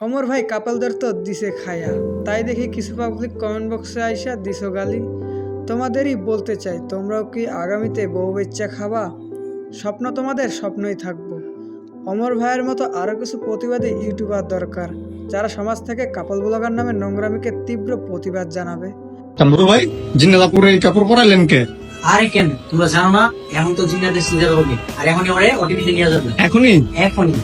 অমর ভাই কাপালদের তো দিছে খায়া। তাই দেখি কিছু পাবলিক কমেন্ট বক্সে আইসা দিছো গালি। তোমাদেরই বলতে চাই তোমরাও কি আগামীতে বউ বাচ্চা খাবা? স্বপ্ন তোমাদের স্বপ্নই থাকব। অমর ভাইয়ের মতো আরও কিছু প্রতিবাদী ইউটিউবার দরকার যারা সমাজ থেকে কাপল ব্লগার নামে নোংরামিকে তীব্র প্রতিবাদ জানাবে। কামরু ভাই জিন্নালাপুরে এই কাপড় পরাইলেন কে? আরে কেন? তোমরা জানো না এখন তো সিজার হবে। আর এখনই ওরে ওটিপিতে নিয়ে যাবে। এখনই? এখনই।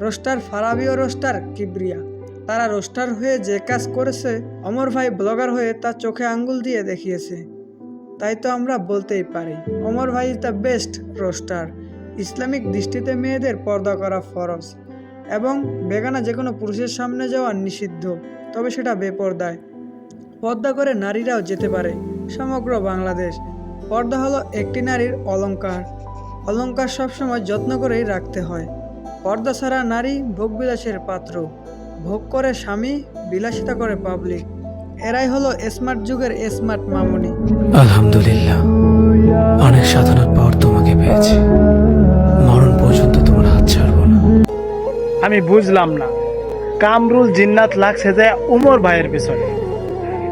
রোস্টার ফারাবি ও রোস্টার কিবরিয়া। তারা রোস্টার হয়ে যে কাজ করেছে, অমর ভাই ব্লগার হয়ে তার চোখে আঙ্গুল দিয়ে দেখিয়েছে। তাই তো আমরা বলতেই পারি, অমর ভাই is the best roaster. Islamic দৃষ্টিতে মেয়েদের পর্দা করা ফরজ এবং বেগানা যে কোনো পুরুষের সামনে যাওয়া নিষিদ্ধ, তবে সেটা বেপর্দায়। পর্দা করে নারীরাও যেতে পারে, সমগ্র বাংলাদেশ। পর্দা হলো একটি নারীর অলঙ্কার অলংকার সবসময় যত্ন করেই রাখতে হয়। পর্দা ছাড়া নারী ভোগবিলাসের পাত্র। ভোগ করে স্বামী বিলাসিতা করে পাবলিক। এরাই হলো স্মার্ট যুগের স্মার্ট মামুনি। আলহামদুলিল্লাহ। অনেক সাধনার পর তোমাকে পেয়েছি। মরণ পর্যন্ত তোমার হাত ছাড়বো না। আমি বুঝলাম না। কামরুল জিন্নাত লাগছে যে উমর ভাইয়ের পিছনে।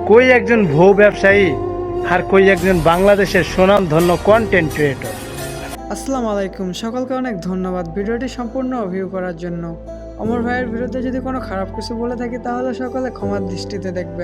কই একজন ভৌ ব্যবসায়ী আর কই একজন বাংলাদেশের সুনামধন্য কন্টেন্ট ক্রিয়েটর আসসালামু আলাইকুম। সকলকে অনেক ধন্যবাদ ভিডিওটি সম্পূর্ণ ভিউ করার জন্য। অমর ভাইয়ের বিরুদ্ধে যদি কোনো খারাপ কিছু বলে থাকি, তাহলে সকলে ক্ষমার দৃষ্টিতে দেখবে